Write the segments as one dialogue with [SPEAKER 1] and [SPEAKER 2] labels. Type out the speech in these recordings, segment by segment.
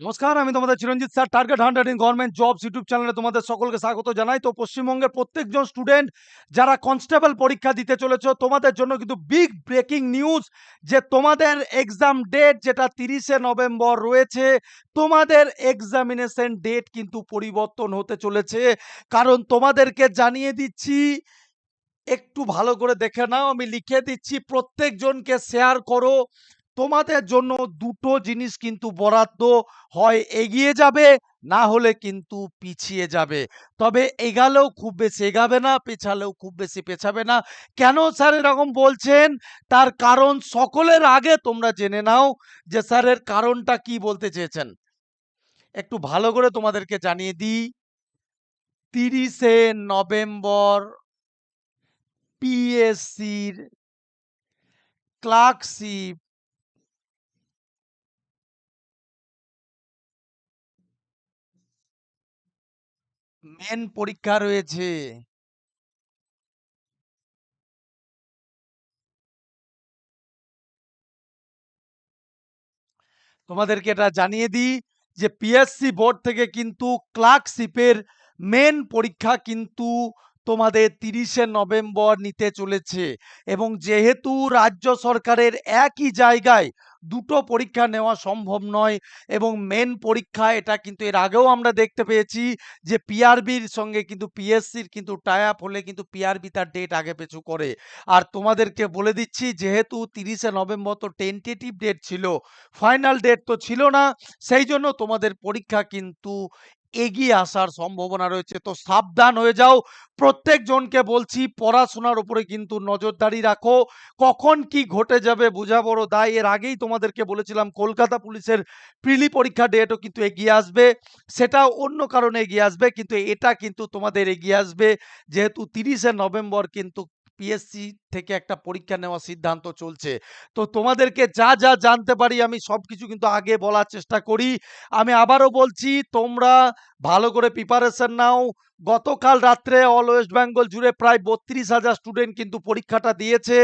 [SPEAKER 1] নমস্কার, আমি তোমাদের Chiranjit sir target hundred in government jobs YouTube চ্যানেলে তোমাদের সকলকে স্বাগত জানাই। তো পশ্চিমবঙ্গের প্রত্যেকজন স্টুডেন্ট যারা কনস্টেবল পরীক্ষা দিতে চলেছ, তোমাদের জন্য কিন্তু বিগ ব্রেকিং নিউজ যে তোমাদের এক্সাম ডেট যেটা তিরিশে নভেম্বর রয়েছে, তোমাদের এক্সামিনেশন ডেট কিন্তু পরিবর্তন হতে চলেছে। কারণ তোমাদেরকে জানিয়ে দিচ্ছি, একটু ভালো করে দেখে নাও, আমি লিখে দিচ্ছি, প্রত্যেকজনকে শেয়ার করো। তোমাদের জন্য দুটো জিনিস কিন্তু বরাদ্দ হয়, এগিয়ে যাবে, না হলে কিন্তু পিছিয়ে যাবে। তবে এগালেও খুব বেশি এগাবে না, পেছালেও খুব বেশি পেছাবে না। কেন স্যার এরকম বলছেন? তার কারণ সকলের আগে তোমরা জেনে নাও যে স্যারের কারণটা কি বলতে চেয়েছেন। একটু ভালো করে তোমাদেরকে জানিয়ে দিই। তিরিশে নভেম্বর পিএসসির ক্লার্কশিপ মেন পরীক্ষা রয়েছে। তোমাদেরকে এটা জানিয়ে দিই যে পিএসসি বোর্ড থেকে কিন্তু ক্লার্কশিপের মেন পরীক্ষা কিন্তু তোমাদের তিরিশে নভেম্বর নিতে চলেছে। এবং যেহেতু রাজ্য সরকারের একই জায়গায় দুটো পরীক্ষা নেওয়া সম্ভব নয় এবং মেন পরীক্ষা এটা কিন্তু এর আগেও আমরা দেখতে পেয়েছি যে পিআরবির সঙ্গে কিন্তু পিএসসির কিন্তু টাই আপ হলে কিন্তু পিআরবি তার ডেট আগে পেছু করে। আর তোমাদেরকে বলে দিচ্ছি, যেহেতু তিরিশে নভেম্বর তো টেন্টেটিভ ডেট ছিল ফাইনাল ডেট তো ছিল না সেই জন্য তোমাদের পরীক্ষা কিন্তু এগিয়ে আসার সম্ভাবনা রয়েছে। তো সাবধান হয়ে যাও। প্রত্যেকজনকে বলছি, পড়াশোনার উপরে কিন্তু নজরদারি রাখো। কখন কি ঘটে যাবে বোঝা বড় দায় এর আগেই তোমাদেরকে বলেছিলাম, কলকাতা পুলিশের প্রিলি পরীক্ষা ডেটও কিন্তু এগিয়ে আসবে। সেটা অন্য কারণে এগিয়ে আসবে, কিন্তু এটা কিন্তু তোমাদের এগিয়ে আসবে। যেহেতু তিরিশে নভেম্বর কিন্তু পিএসসি থেকে একটা পরীক্ষা নেওয়ার সিদ্ধান্ত চলছে। তো তোমাদেরকে যা যা জানতে পারি আমি সব কিছু কিন্তু আগে বলার চেষ্টা করি। আমি আবারও বলছি, তোমরা ভালো করে প্রিপারেশন নাও। গতকাল রাত্রে অল ওয়েস্ট বেঙ্গল জুড়ে প্রায় বত্রিশ হাজার স্টুডেন্ট কিন্তু পরীক্ষাটা দিয়েছে।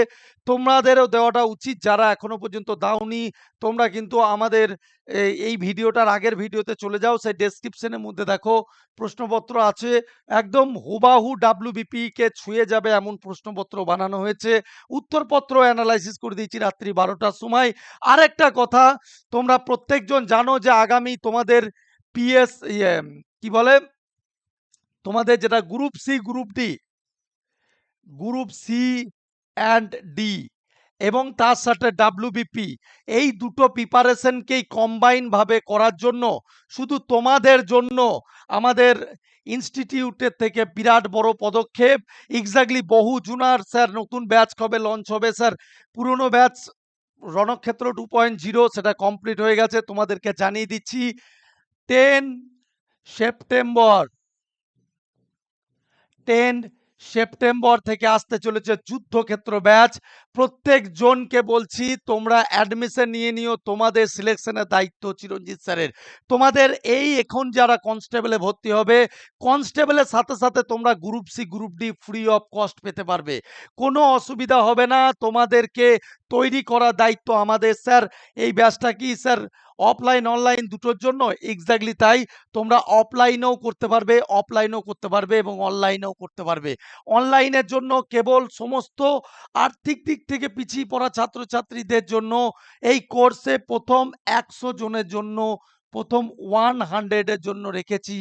[SPEAKER 1] তোমাদেরও দেওয়াটা উচিত, যারা এখনও পর্যন্ত দাওনি, তোমরা কিন্তু আমাদের এই- ভিডিওটার আগের ভিডিওতে চলে যাও, সেই ডেসক্রিপশনের মধ্যে দেখো, প্রশ্নপত্র আছে। একদম হুবাহু ডাব্লিউবিপি কে ছুঁয়ে যাবে এমন প্রশ্নপত্র বানানো হয়েছে। উত্তরপত্র অ্যানালাইসিস করে দিয়েছি রাত্রি বারোটার সময়। আরেকটা কথা, তোমরা প্রত্যেকজন জানো যে আগামী তোমাদের পিএস ইয়ে কি বলে? তোমাদের যেটা group C group D group C and D এবং তার সাথে ডাব্লিউবিপি এই দুটো প্রিপারেশনকেই কম্বাইন ভাবে করার জন্য, শুধু তোমাদের জন্য, আমাদের ইনস্টিটিউটের থেকে বিরাট বড় পদক্ষেপ। এক্স্যাক্টলি বহু জুনার, স্যার। নতুন ব্যাচ কবে লঞ্চ হবে, স্যার? পুরনো batch Ranakshetra two point zero সেটা কমপ্লিট হয়ে গেছে, তোমাদেরকে জানিয়ে দিচ্ছি। টেন সেপ্টেম্বর টেন সেপ্টেম্বর থেকে আসতে চলেছে যুদ্ধক্ষেত্র ব্যাচ। প্রত্যেক জনকে বলছি, তোমরা অ্যাডমিশন নিয়ে নিও। তোমাদের সিলেকশনের দায়িত্ব চিরঞ্জিত স্যারের। তোমাদের এই এখন যারা কনস্টেবলে ভর্তি হবে কনস্টেবলের সাথে সাথে তোমরা group C group D free of cost পেতে পারবে। কোনো অসুবিধা হবে না। তোমাদেরকে তৈরি করার দায়িত্ব আমাদের। স্যার, এই ব্যাচটা কি? স্যার অফলাইন অনলাইন দুটোর জন্য এক্স্যাক্টলি তাই তোমরা অফলাইনেও করতে পারবে অফলাইনেও করতে পারবে এবং অনলাইনেও করতে পারবে। অনলাইনের জন্য কেবল সমস্ত আর্থিক দিক থেকে পিছিয়ে পড়া ছাত্রছাত্রীদের জন্য এই কোর্সে প্রথম একশো জনের জন্য, প্রথম ওয়ান হান্ড্রেডের জন্য রেখেছি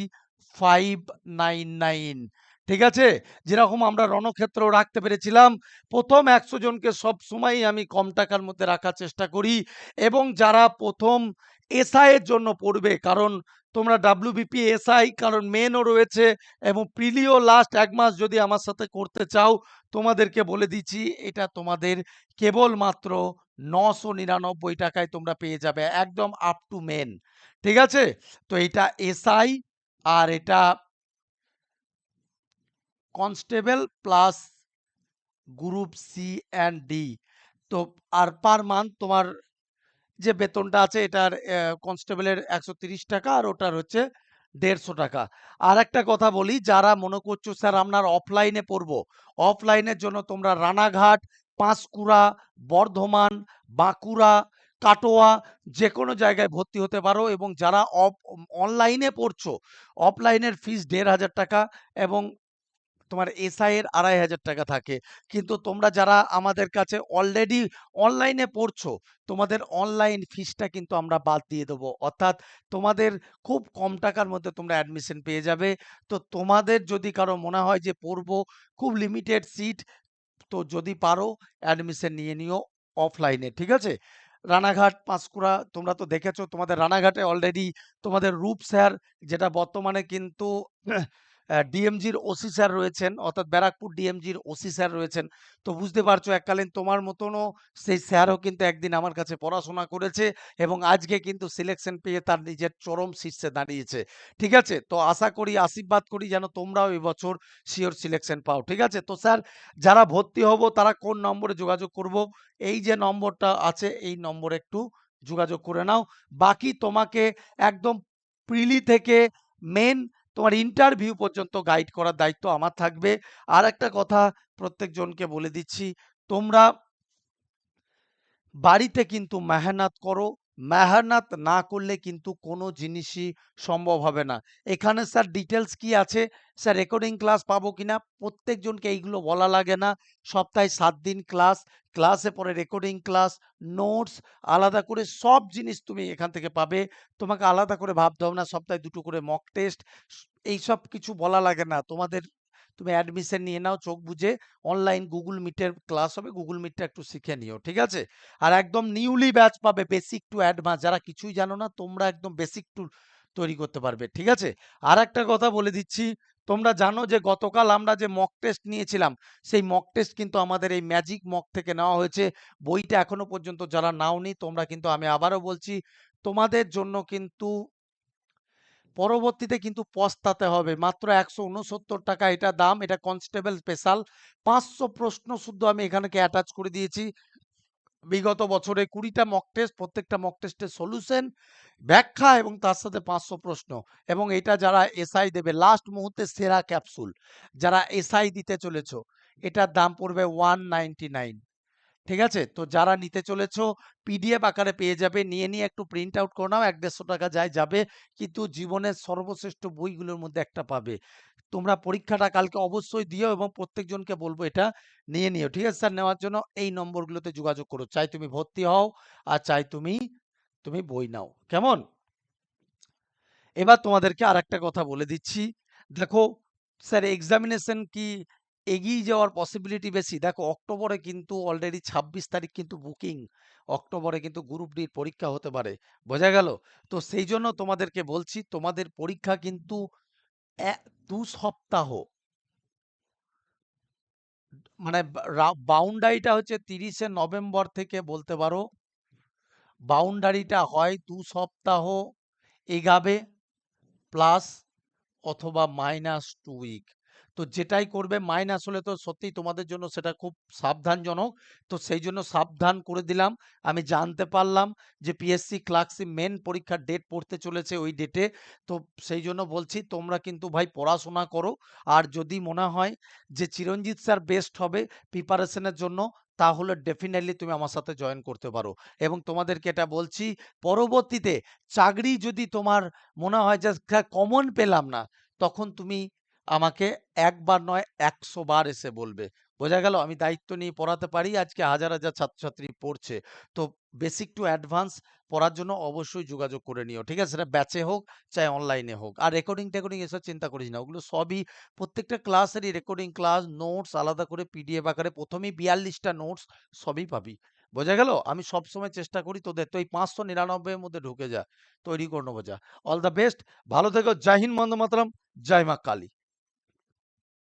[SPEAKER 1] ফাইভ নাইন নাইন ঠিক আছে? যেরকম আমরা রণক্ষেত্র রাখতে পেরেছিলাম। প্রথম একশো জনকে সব সময়ই আমি কম টাকার মধ্যে রাখার চেষ্টা করি এবং যারা প্রথম এসআই এর জন্য পড়বে, কারণ তোমরা ডাব্লিউবিপি এসআই, কারণ মেনও রয়েছে এবং প্রিলিও লাস্ট এক মাস যদি আমার সাথে করতে চাও, তোমাদেরকে বলে দিচ্ছি, এটা তোমাদের কেবলমাত্র নশো নিরানব্বই টাকায় তোমরা পেয়ে যাবে, একদম আপ টু মেন ঠিক আছে? তো এটা এসআই আর এটা constable plus group C and D তো আর পার মান্থ তোমার যে বেতনটা আছে এটার কনস্টেবলের একশো টাকা আর ওটার হচ্ছে দেড়শো টাকা। আর একটা কথা বলি যারা মনে করছ স্যার আপনার অফলাইনে পড়ব। অফলাইনের জন্য তোমরা রানাঘাট পাঁশকুড়া বর্ধমান বাঁকুড়া কাটোয়া যে কোনো জায়গায় ভর্তি হতে পারো এবং যারা অফ অনলাইনে পড়ছো, অফলাইনের ফিস ৳১৫০০ এবং তোমার এসআই এর ৳২৫০০ থাকে। কিন্তু তোমরা যারা আমাদের কাছে অলরেডি অনলাইনে পড়ছো, তোমাদের অনলাইন ফিসটা কিন্তু আমরা বাদ দিয়ে দেবো। অর্থাৎ তোমাদের খুব কম টাকার মধ্যে তোমরা অ্যাডমিশন পেয়ে যাবে। তো তোমাদের যদি কারও মনে হয় যে পড়ব, খুব লিমিটেড সিট, তো যদি পারো অ্যাডমিশন নিয়ে নিও অফলাইনে। ঠিক আছে? রানাঘাট, পাঁশকুড়া তোমরা তো দেখেছ তোমাদের রানাঘাটে অলরেডি তোমাদের রূপ স্যার যেটা বর্তমানে কিন্তু ডিএমজির ওসি স্যার রয়েছেন, অর্থাৎ ব্যারাকপুর ডিএমজির ওসি স্যার রয়েছেন। তো বুঝতে পারছ এককালীন তোমার মতনও সেই স্যারও কিন্তু একদিন আমার কাছে পড়াশোনা করেছে এবং আজকে কিন্তু সিলেকশন পেয়ে তার নিজের চরম শীর্ষে দাঁড়িয়েছে। ঠিক আছে? তো আশা করি, আশীর্বাদ করি যেন তোমরাও এবছর সিওর সিলেকশন পাও। ঠিক আছে? তো স্যার যারা ভর্তি হব তারা কোন নম্বরে যোগাযোগ করব? এই যে নম্বরটা আছে এই নম্বরে একটু যোগাযোগ করে নাও। বাকি তোমাকে একদম প্রিলি থেকে মেইন তোমার ইন্টারভিউ পর্যন্ত গাইড করার দায়িত্ব আমার থাকবে। আর একটা কথা প্রত্যেকজনকে বলে দিচ্ছি, তোমরা বাড়িতে কিন্তু মেহনত করো। মেহনত না করলে কিন্তু কোনো জিনিসই সম্ভব হবে না। এখানে স্যার ডিটেলস কি আছে? স্যার রেকর্ডিং ক্লাস পাবো কিনা? প্রত্যেকজনকে এইগুলো বলা লাগে না। সপ্তাহে সাত দিন ক্লাস, ক্লাসে পরে রেকর্ডিং ক্লাস, নোটস আলাদা করে সব জিনিস তুমি এখান থেকে পাবে। তোমাকে আলাদা করে ভাবতে হবে না। সপ্তাহে দুটো করে মক টেস্ট এইসব কিছু বলা লাগে না। তোমাদের তুমি অ্যাডমিশন নিয়ে নাও চোখ বুজে। অনলাইন গুগল Meet-এর ক্লাস হবে। গুগল Meet-টা একটু শিখে নিও। ঠিক আছে? আর একদম নিউলি ব্যাচ পাবে বেসিক টু অ্যাডভান্স যারা কিছুই জানো না তোমরা একদম বেসিক টু তৈরি করতে পারবে। ঠিক আছে? আরেকটা কথা বলে দিচ্ছি, তোমরা জানো যে গতকাল আমরা যে মক টেস্ট নিয়েছিলাম, সেই মক টেস্ট কিন্তু আমাদের এই ম্যাজিক মক থেকে নেওয়া হয়েছে। বইটা এখনও পর্যন্ত যারা নাওনি তোমরা কিন্তু আমি আবারও বলছি, তোমাদের জন্য কিন্তু পরবর্তীতে কিন্তু পস্তাতে হবে। মাত্র ৳১৬৯ এটা দাম। এটা কনস্টেবল স্পেশাল। ৫০০ প্রশ্ন শুদ্ধ আমি এখানকে অ্যাটাচ করে দিয়েছি। বিগত বছরে ২০ টা মক টেস্ট, প্রত্যেকটা মক টেস্টের সলিউশন, ব্যাখ্যা এবং তার সাথে ৫০০ প্রশ্ন এবং এটা যারা এসআই দেবে লাস্ট মুহূর্তে সেরা ক্যাপসুল। যারা এসআই দিতে চলেছ এটার দাম পড়বে $199 ঠিক আছে? তো যারা নিতে চলেছো পিডিএফ আকারে পেয়ে যাবে। নিয়ে, নিয়ে একটু প্রিন্ট আউট করে নাও। ৳১-১৫০ যায় যাবে। কিন্তু জীবনের সর্বশ্রেষ্ঠ বইগুলোর মধ্যে একটা পাবে। তোমরা পরীক্ষাটা কালকে অবশ্যই দিও এবং প্রত্যেকজনকে বলব এটা নিয়ে নিও। ঠিক আছে স্যার? নেওয়ার জন্য এই নম্বরগুলোতে যোগাযোগ করো। চাই তুমি ভর্তি হও আর চাই তুমি, তুমি বই নাও। কেমন? এবার তোমাদেরকে আরেকটা কথা বলে দিচ্ছি। দেখো স্যার এক্সামিনেশন কি এগিয়ে যাওয়ার পসিবিলিটি বেশি? দেখো, অক্টোবরে কিন্তু অলরেডি ২৬ তারিখ কিন্তু বুকিং। অক্টোবরে কিন্তু গ্রুপ ডির পরীক্ষা হতে পারে। বোঝা গেল? তো সেই জন্য তোমাদেরকে বলছি, তোমাদের পরীক্ষা কিন্তু ২ সপ্তাহ মানে বাউন্ডারিটা হচ্ছে তিরিশে নভেম্বর থেকে বলতে পারো বাউন্ডারিটা হয় ২ সপ্তাহ এগাবে প্লাস অথবা মাইনাস টু উইক। তো যেটাই করবে মাইনাস হলে তো সত্যিই তোমাদের জন্য সেটা খুব সাবধানজনক। তো সেই জন্য সাবধান করে দিলাম। আমি জানতে পারলাম যে পিএসসি ক্লার্কশিপ মেন পরীক্ষার ডেট পড়তে চলেছে ওই ডেটে। তো সেই জন্য বলছি তোমরা কিন্তু ভাই পড়াশোনা করো। আর যদি মনে হয় যে চিরঞ্জিত স্যার বেস্ট হবে প্রিপারেশনের জন্য তাহলে ডেফিনিটলি তুমি আমার সাথে জয়েন করতে পারো। এবং তোমাদেরকে এটা বলছি পরবর্তীতে চাকরি যদি তোমার মনে হয় যে কমন পেলাম না, তখন তুমি আমাকে একবার নয় ১০০ বার এসে বলবে। বোঝা গেল? আমি দায়িত্ব নিয়ে পড়াতে পারি। আজকে হাজার, হাজার ছাত্রছাত্রী পড়ছে। তো বেসিক টু অ্যাডভান্স পড়ার জন্য অবশ্যই যোগাযোগ করে নিও। ঠিক আছে? সেটা ব্যাচে হোক, চাহে অনলাইনে হোক। আর রেকর্ডিং-টেকর্ডিং এসব চিন্তা করিস না। ওগুলো সবই প্রত্যেকটা ক্লাসেরই রেকর্ডিং ক্লাস, নোটস আলাদা করে পিডিএফ আকারে প্রথমেই বিয়াল্লিশটা নোটস সবই পাবি। বোঝা গেল? আমি সবসময় চেষ্টা করি তোদের তো এই ৫৯৯ এর মধ্যে ঢুকে যা। তৈরি করে নেব যা। All the best. ভালো থেকো। জয় হিন্দ, মাতরম। জয় মা কালী।